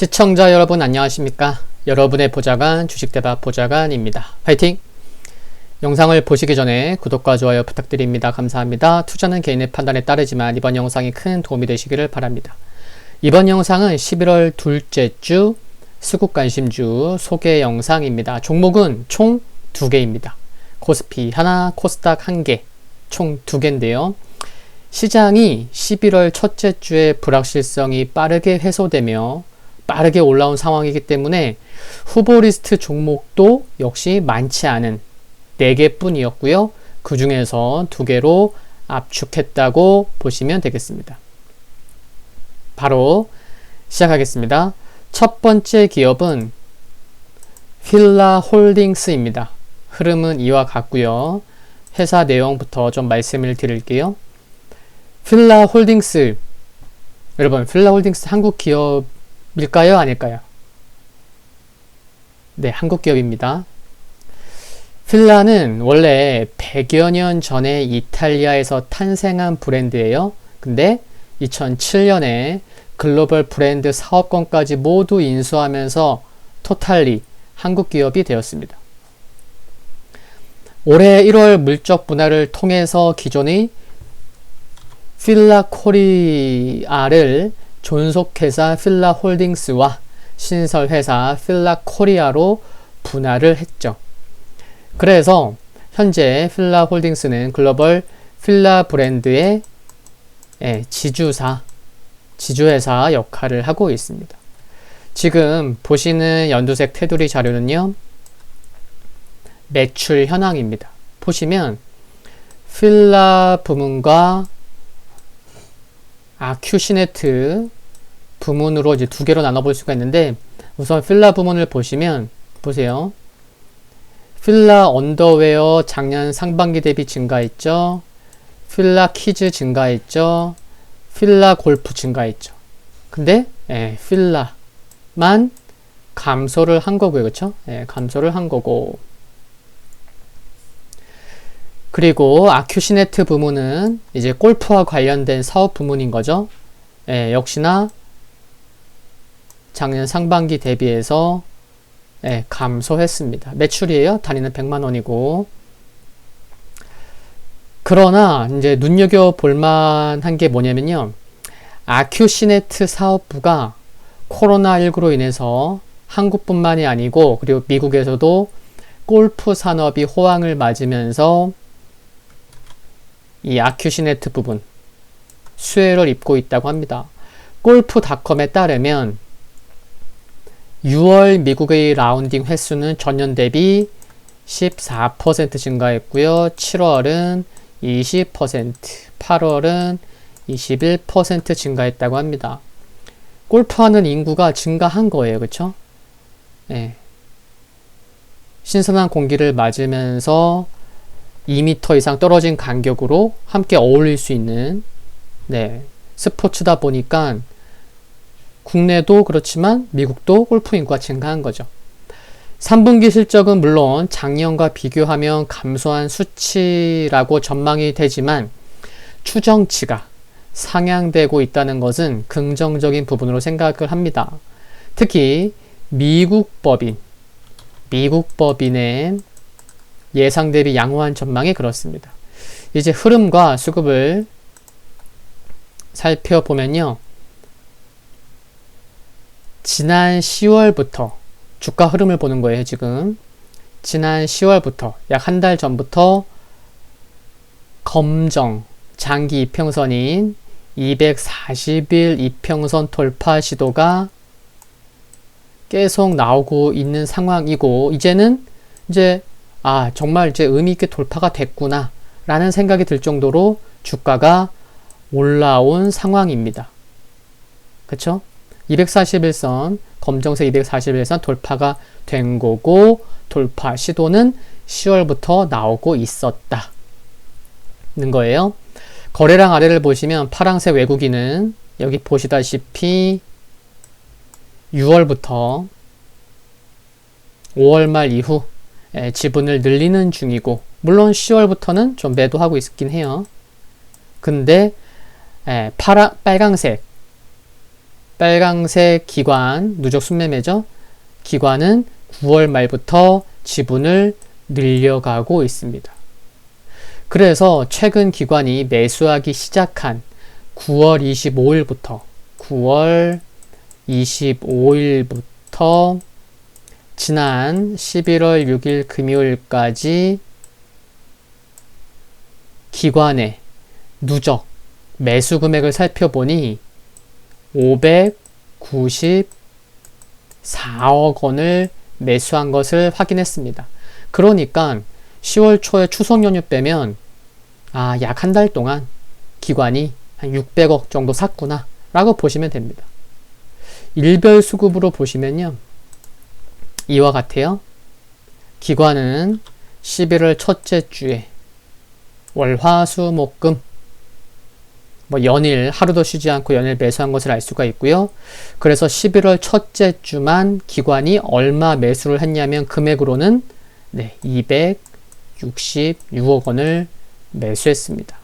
시청자 여러분 안녕하십니까? 여러분의 보좌관 주식대박 보좌관입니다. 파이팅! 영상을 보시기 전에 구독과 좋아요 부탁드립니다. 감사합니다. 투자는 개인의 판단에 따르지만 이번 영상이 큰 도움이 되시기를 바랍니다. 이번 영상은 11월 둘째 주 수국 관심주 소개 영상입니다. 종목은 총두 개입니다. 코스피 하나, 코스닥 한 개, 총두 개인데요. 시장이 11월 첫째 주에 불확실성이 빠르게 해소되며 빠르게 올라온 상황이기 때문에 후보 리스트 종목도 역시 많지 않은 4개 뿐이었고요. 그 중에서 두 개로 압축했다고 보시면 되겠습니다. 바로 시작하겠습니다. 첫 번째 기업은 필라 홀딩스입니다. 흐름은 이와 같고요. 회사 내용부터 좀 말씀을 드릴게요. 필라 홀딩스 여러분 필라 홀딩스 한국 기업 일까요? 아닐까요? 네, 한국 기업입니다. 필라는 원래 100여 년 전에 이탈리아에서 탄생한 브랜드예요. 근데 2007년에 글로벌 브랜드 사업권까지 모두 인수하면서 토탈리 한국 기업이 되었습니다. 올해 1월 물적 분할을 통해서 기존의 필라 코리아를 존속회사 필라 홀딩스와 신설회사 필라 코리아로 분할을 했죠. 그래서 현재 필라 홀딩스는 글로벌 필라 브랜드의 예, 지주사, 지주회사 역할을 하고 있습니다. 지금 보시는 연두색 테두리 자료는요, 매출 현황입니다. 보시면 필라 부문과 아 큐시네트 부문으로 이제 두 개로 나눠볼 수가 있는데 우선 필라 부문을 보시면 보세요. 필라 언더웨어 작년 상반기 대비 증가했죠. 필라 키즈 증가했죠. 필라 골프 증가했죠. 근데 예, 필라만 감소를 한 거고요. 그렇죠? 예, 감소를 한 거고 그리고 아큐시네트 부문은 이제 골프와 관련된 사업 부문인 거죠. 예, 역시나 작년 상반기 대비해서 예, 감소했습니다. 매출이에요. 단위는 100만 원이고. 그러나 이제 눈여겨 볼 만 한 게 뭐냐면요. 아큐시네트 사업부가 코로나19로 인해서 한국뿐만이 아니고 그리고 미국에서도 골프 산업이 호황을 맞으면서 이 아큐시네트 부분 수혜를 입고 있다고 합니다. 골프닷컴에 따르면 6월 미국의 라운딩 횟수는 전년 대비 14% 증가했고요. 7월은 20%, 8월은 21% 증가했다고 합니다. 골프하는 인구가 증가한 거예요. 그쵸? 네. 신선한 공기를 맞으면서 2m 이상 떨어진 간격으로 함께 어울릴 수 있는 네, 스포츠다 보니까 국내도 그렇지만 미국도 골프 인구가 증가한 거죠. 3분기 실적은 물론 작년과 비교하면 감소한 수치라고 전망이 되지만 추정치가 상향되고 있다는 것은 긍정적인 부분으로 생각을 합니다. 특히 미국 법인, 미국 법인의 예상 대비 양호한 전망이 그렇습니다. 이제 흐름과 수급을 살펴보면요. 지난 10월부터 주가 흐름을 보는 거예요, 지금. 지난 10월부터 약 한 달 전부터 검정 장기 이평선인 240일 이평선 돌파 시도가 계속 나오고 있는 상황이고 이제는 이제 아 정말 이제 의미 있게 돌파가 됐구나 라는 생각이 들 정도로 주가가 올라온 상황입니다. 그쵸? 241선 검정색 241선 돌파가 된 거고 돌파 시도는 10월부터 나오고 있었다 는 거예요. 거래량 아래를 보시면 파랑색 외국인은 여기 보시다시피 6월부터 5월 말 이후 지분을 늘리는 중이고 물론 10월부터는 좀 매도하고 있긴 해요. 근데 파라 빨강색 빨강색 기관, 누적 순매매죠. 기관은 9월 말부터 지분을 늘려가고 있습니다. 그래서 최근 기관이 매수하기 시작한 9월 25일부터 9월 25일부터 지난 11월 6일 금요일까지 기관의 누적 매수 금액을 살펴보니 594억 원을 매수한 것을 확인했습니다. 그러니까 10월 초에 추석 연휴 빼면 아, 약 한 달 동안 기관이 한 600억 정도 샀구나 라고 보시면 됩니다. 일별 수급으로 보시면요. 이와 같아요. 기관은 11월 첫째 주에 월화수목금 뭐 연일 하루도 쉬지 않고 연일 매수한 것을 알 수가 있고요. 그래서 11월 첫째 주만 기관이 얼마 매수를 했냐면 금액으로는 네, 266억 원을 매수했습니다.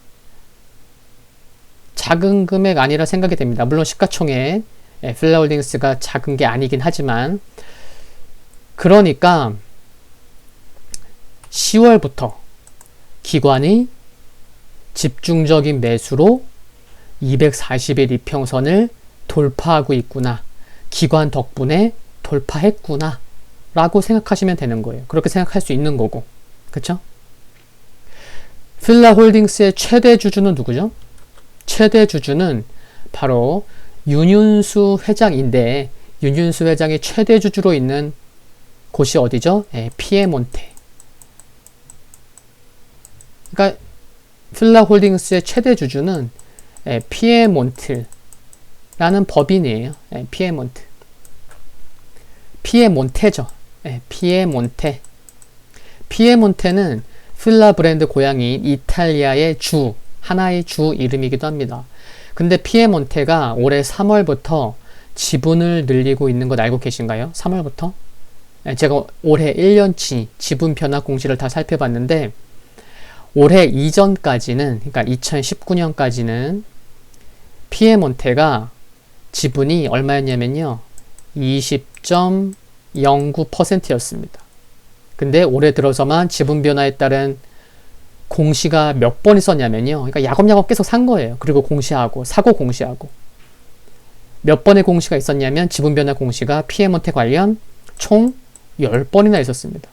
작은 금액 아니라 생각이 됩니다. 물론 시가총액 예, 필라홀딩스가 작은 게 아니긴 하지만 그러니까 10월부터 기관이 집중적인 매수로 241 이평선을 돌파하고 있구나. 기관 덕분에 돌파했구나. 라고 생각하시면 되는 거예요. 그렇게 생각할 수 있는 거고. 그쵸? 필라 홀딩스의 최대 주주는 누구죠? 최대 주주는 바로 윤윤수 회장인데 윤윤수 회장이 최대 주주로 있는 곳이 어디죠? 예, 피에몬테. 그러니까 필라 홀딩스의 최대 주주는 예, 피에몬트라는 법인이에요. 예, 피에몬트. 피에몬테죠. 예, 피에몬테. 피에몬테는 필라 브랜드 고향인 이탈리아의 주, 하나의 주 이름이기도 합니다. 근데 피에몬테가 올해 3월부터 지분을 늘리고 있는 것 알고 계신가요? 3월부터? 제가 올해 1년치 지분 변화 공시를 다 살펴봤는데 올해 이전까지는 그러니까 2019년까지는 피에몬테가 지분이 얼마였냐면요. 20.09%였습니다. 근데 올해 들어서만 지분 변화에 따른 공시가 몇 번 있었냐면요. 그러니까 야곱야곱 계속 산 거예요. 그리고 공시하고 사고 공시하고 몇 번의 공시가 있었냐면 지분 변화 공시가 피에몬테 관련 총 10번이나 있었습니다.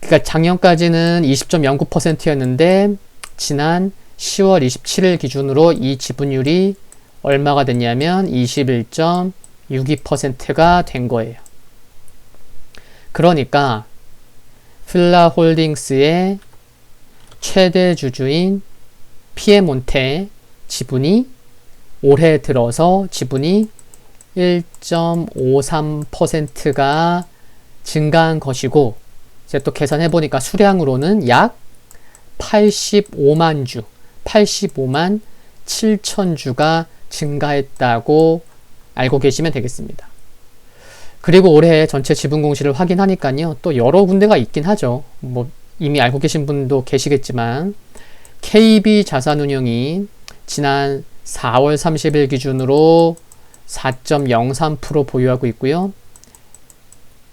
그러니까 작년까지는 20.09%였는데 지난 10월 27일 기준으로 이 지분율이 얼마가 됐냐면 21.62%가 된 거예요. 그러니까 필라 홀딩스의 최대 주주인 피에몬테 지분이 올해 들어서 지분이 1.53%가 증가한 것이고 제가 또 계산해 보니까 수량으로는 약 85만 주, 85만 7천 주가 증가했다고 알고 계시면 되겠습니다. 그리고 올해 전체 지분 공시를 확인하니까요. 또 여러 군데가 있긴 하죠. 뭐 이미 알고 계신 분도 계시겠지만 KB 자산운용이 지난 4월 30일 기준으로 4.03% 보유하고 있고요.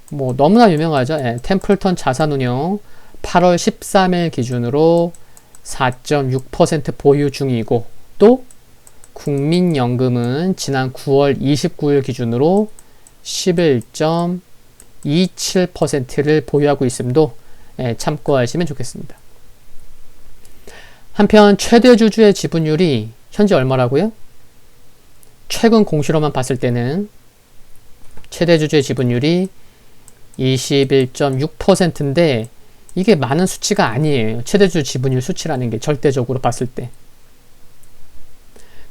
뭐 너무나 유명하죠. 예, 템플턴 자산운용 8월 13일 기준으로 4.6% 보유 중이고 또 국민연금은 지난 9월 29일 기준으로 11.27%를 보유하고 있음도 예, 참고하시면 좋겠습니다. 한편 최대 주주의 지분율이 현재 얼마라고요? 최근 공시로만 봤을 때는 최대 주주의 지분율이 21.6%인데 이게 많은 수치가 아니에요. 최대주 지분율 수치라는 게 절대적으로 봤을 때.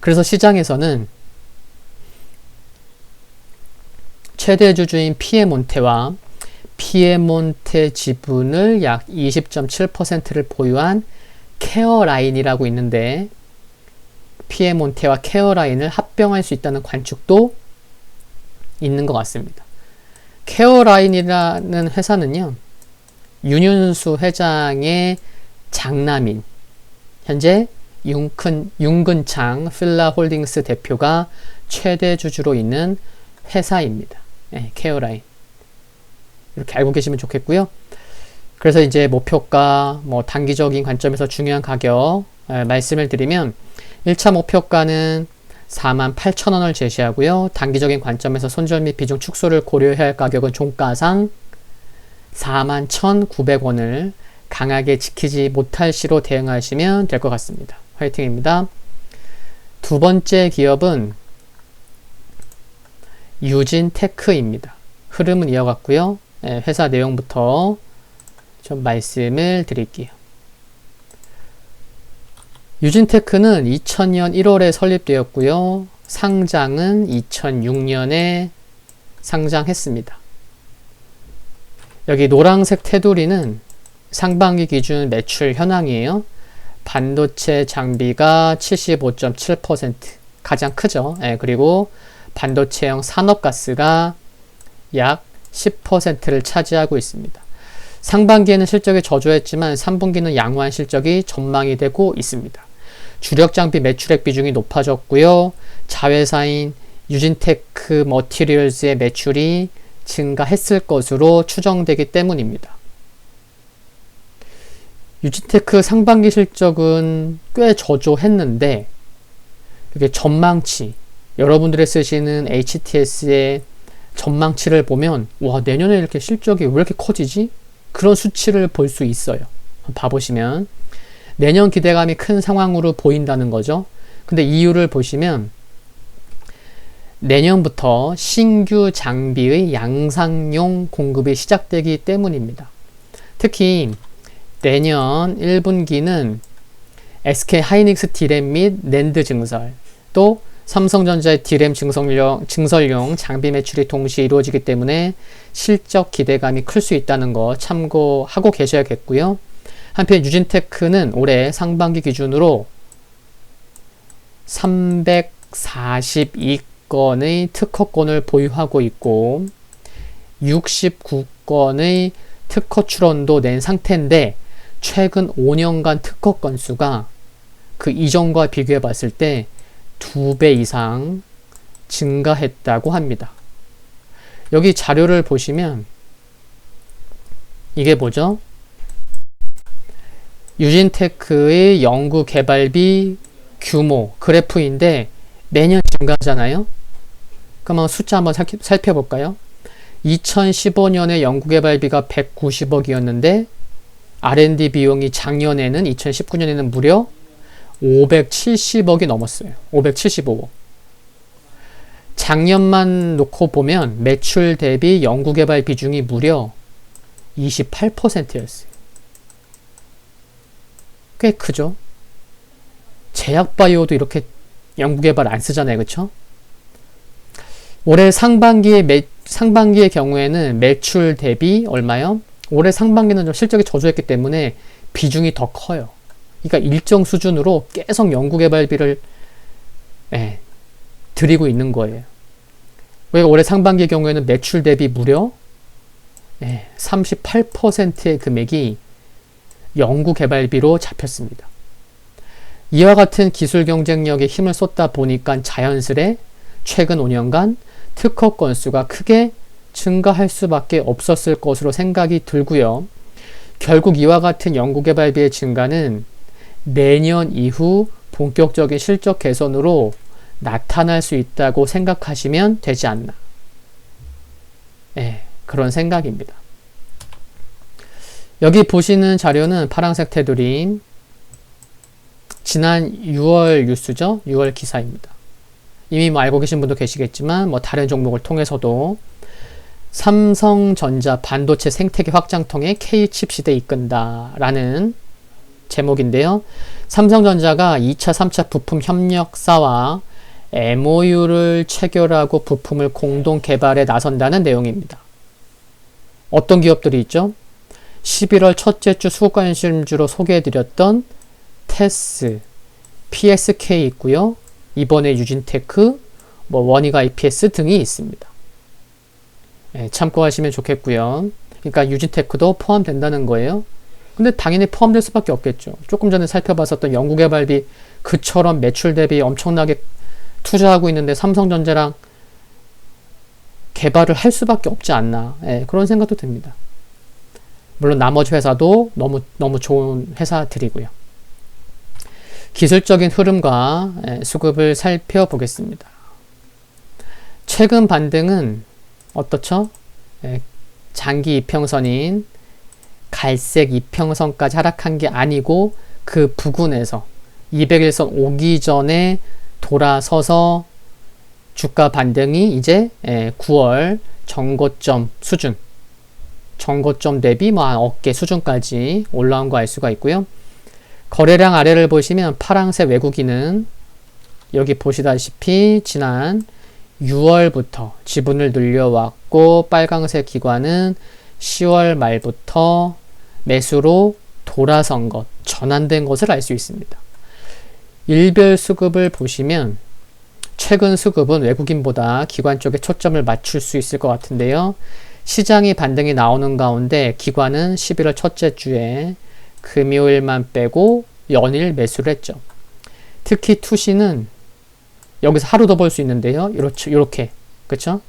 그래서 시장에서는 최대 주주인 피에몬테와 피에몬테 지분을 약 20.7%를 보유한 케어라인이라고 있는데 피에몬테와 케어라인을 합병할 수 있다는 관측도 있는 것 같습니다. 케어라인이라는 회사는요, 윤윤수 회장의 장남인, 현재 윤근, 윤근창 필라 홀딩스 대표가 최대 주주로 있는 회사입니다. 네, 케어라인. 이렇게 알고 계시면 좋겠고요. 그래서 이제 목표가 뭐 단기적인 관점에서 중요한 가격 에, 말씀을 드리면 1차 목표가는 4만 8천 원을 제시하고요. 단기적인 관점에서 손절 및 비중 축소를 고려해야 할 가격은 종가상 4만 1,900원을 강하게 지키지 못할 시로 대응하시면 될 것 같습니다. 화이팅입니다. 두 번째 기업은 유진테크입니다. 흐름은 이어갔고요. 예, 회사 내용부터 좀 말씀을 드릴게요. 유진테크는 2000년 1월에 설립되었고요. 상장은 2006년에 상장했습니다. 여기 노란색 테두리는 상반기 기준 매출 현황이에요. 반도체 장비가 75.7% 가장 크죠. 예, 그리고 반도체형 산업가스가 약 10%를 차지하고 있습니다. 상반기에는 실적이 저조했지만 3분기는 양호한 실적이 전망이 되고 있습니다. 주력 장비 매출액 비중이 높아졌고요. 자회사인 유진테크 머티리얼즈의 매출이 증가했을 것으로 추정되기 때문입니다. 유진테크 상반기 실적은 꽤 저조했는데 이게 전망치 여러분들이 쓰시는 HTS의 전망치를 보면 와 내년에 이렇게 실적이 왜 이렇게 커지지? 그런 수치를 볼 수 있어요. 봐보시면 내년 기대감이 큰 상황으로 보인다는 거죠. 근데 이유를 보시면 내년부터 신규 장비의 양상용 공급이 시작되기 때문입니다. 특히 내년 1분기는 SK 하이닉스 디램 및 낸드 증설, 또 삼성전자의 디램 증설용, 증설용 장비 매출이 동시에 이루어지기 때문에 실적 기대감이 클 수 있다는 거 참고하고 계셔야겠고요. 한편 유진테크는 올해 상반기 기준으로 342건의 특허권을 보유하고 있고 69건의 특허 출원도 낸 상태인데 최근 5년간 특허 건수가 그 이전과 비교해 봤을 때 두 배 이상 증가했다고 합니다. 여기 자료를 보시면 이게 뭐죠? 유진테크의 연구 개발비 규모 그래프인데 매년 증가하잖아요. 그럼 숫자 한번 살펴볼까요? 2015년에 연구개발비가 190억이었는데 R&D 비용이 작년에는 2019년에는 무려 570억이 넘었어요. 575억. 작년만 놓고 보면 매출 대비 연구개발 비중이 무려 28%였어요. 꽤 크죠? 제약바이오도 이렇게 연구 개발 안 쓰잖아요. 그쵸? 올해 상반기에 매, 상반기의 경우에는 매출 대비 얼마요? 올해 상반기는 좀 실적이 저조했기 때문에 비중이 더 커요. 그러니까 일정 수준으로 계속 연구개발비를 예, 드리고 있는 거예요. 우리가 올해 상반기의 경우에는 매출 대비 무려 예, 38%의 금액이 연구개발비로 잡혔습니다. 이와 같은 기술 경쟁력에 힘을 쏟다 보니까 자연스레 최근 5년간 특허 건수가 크게 증가할 수밖에 없었을 것으로 생각이 들고요. 결국 이와 같은 연구개발비의 증가는 내년 이후 본격적인 실적 개선으로 나타날 수 있다고 생각하시면 되지 않나. 예, 그런 생각입니다. 여기 보시는 자료는 파란색 테두리 지난 6월 뉴스죠. 6월 기사입니다. 이미 뭐 알고 계신 분도 계시겠지만 뭐 다른 종목을 통해서도 삼성전자 반도체 생태계 확장 통해 K칩 시대 이끈다라는 제목인데요. 삼성전자가 2차, 3차 부품 협력사와 MOU를 체결하고 부품을 공동 개발에 나선다는 내용입니다. 어떤 기업들이 있죠? 11월 첫째 주 수급관심주로 소개해드렸던 테스, PSK 있고요. 이번에 유진테크, 뭐 원익 IPS 등이 있습니다. 예, 참고하시면 좋겠고요. 그러니까 유진테크도 포함된다는 거예요. 근데 당연히 포함될 수밖에 없겠죠. 조금 전에 살펴봤었던 연구개발비 그처럼 매출 대비 엄청나게 투자하고 있는데 삼성전자랑 개발을 할 수밖에 없지 않나 예, 그런 생각도 듭니다. 물론 나머지 회사도 너무 너무 좋은 회사들이고요. 기술적인 흐름과 예, 수급을 살펴보겠습니다. 최근 반등은 어떻죠? 예, 장기 이평선인 갈색 이평선까지 하락한 게 아니고 그 부근에서 200일선 오기 전에 돌아서서 주가 반등이 이제 9월 예, 정고점 수준 정고점 대비 뭐 한 어깨 수준까지 올라온 거 알 수가 있고요. 거래량 아래를 보시면 파랑색 외국인은 여기 보시다시피 지난 6월부터 지분을 늘려왔고 빨강색 기관은 10월 말부터 매수로 돌아선 것, 전환된 것을 알 수 있습니다. 일별 수급을 보시면 최근 수급은 외국인보다 기관 쪽에 초점을 맞출 수 있을 것 같은데요. 시장이 반등이 나오는 가운데 기관은 11월 첫째 주에 금요일만 빼고 연일 매수를 했죠. 특히 투시는 여기서 하루 더 볼 수 있는데요. 이렇게, 이렇게. 그쵸?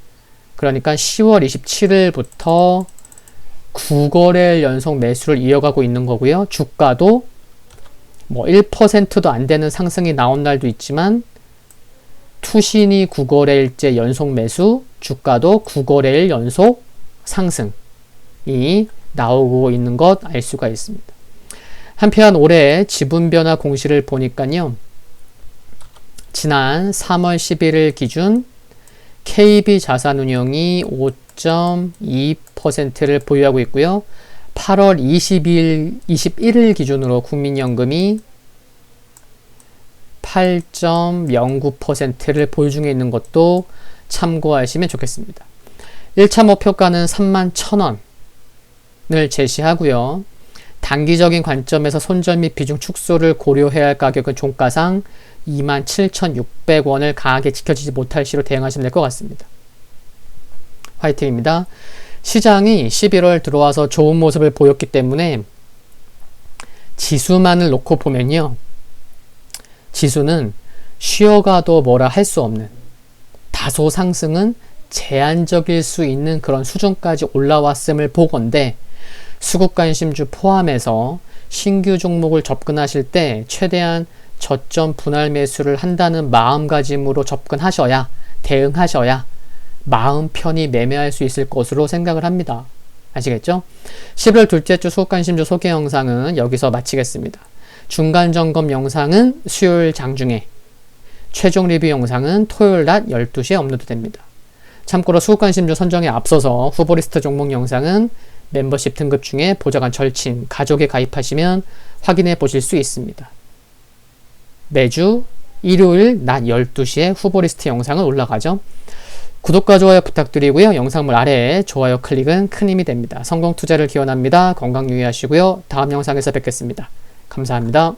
그러니까 10월 27일부터 9거래일 연속 매수를 이어가고 있는 거고요. 주가도 뭐 1%도 안 되는 상승이 나온 날도 있지만 투신이 9거래일째 연속 매수, 주가도 9거래일 연속 상승이 나오고 있는 것 알 수가 있습니다. 한편 올해 지분 변화 공시를 보니까요. 지난 3월 11일 기준 KB 자산운용이 5.2%를 보유하고 있고요. 8월 20일, 21일 기준으로 국민연금이 8.09%를 보유 중에 있는 것도 참고하시면 좋겠습니다. 1차 목표가는 3만 1,000원을 제시하고요. 단기적인 관점에서 손절 및 비중 축소를 고려해야 할 가격은 종가상 27,600원을 강하게 지켜지지 못할 시로 대응하시면 될 것 같습니다. 화이팅입니다. 시장이 11월 들어와서 좋은 모습을 보였기 때문에 지수만을 놓고 보면요. 지수는 쉬어가도 뭐라 할 수 없는 다소 상승은 제한적일 수 있는 그런 수준까지 올라왔음을 보건데 수급 관심주 포함해서 신규 종목을 접근하실 때 최대한 저점 분할 매수를 한다는 마음가짐으로 접근하셔야 대응하셔야 마음 편히 매매할 수 있을 것으로 생각을 합니다. 아시겠죠? 11월 둘째 주 수급관심주 소개 영상은 여기서 마치겠습니다. 중간 점검 영상은 수요일 장중에 최종 리뷰 영상은 토요일 낮 12시에 업로드됩니다. 참고로 수급관심주 선정에 앞서서 후보리스트 종목 영상은 멤버십 등급 중에 보좌관 절친, 가족에 가입하시면 확인해 보실 수 있습니다. 매주 일요일 낮 12시에 후보리스트 영상은 올라가죠. 구독과 좋아요 부탁드리고요. 영상물 아래에 좋아요 클릭은 큰 힘이 됩니다. 성공 투자를 기원합니다. 건강 유의하시고요. 다음 영상에서 뵙겠습니다. 감사합니다.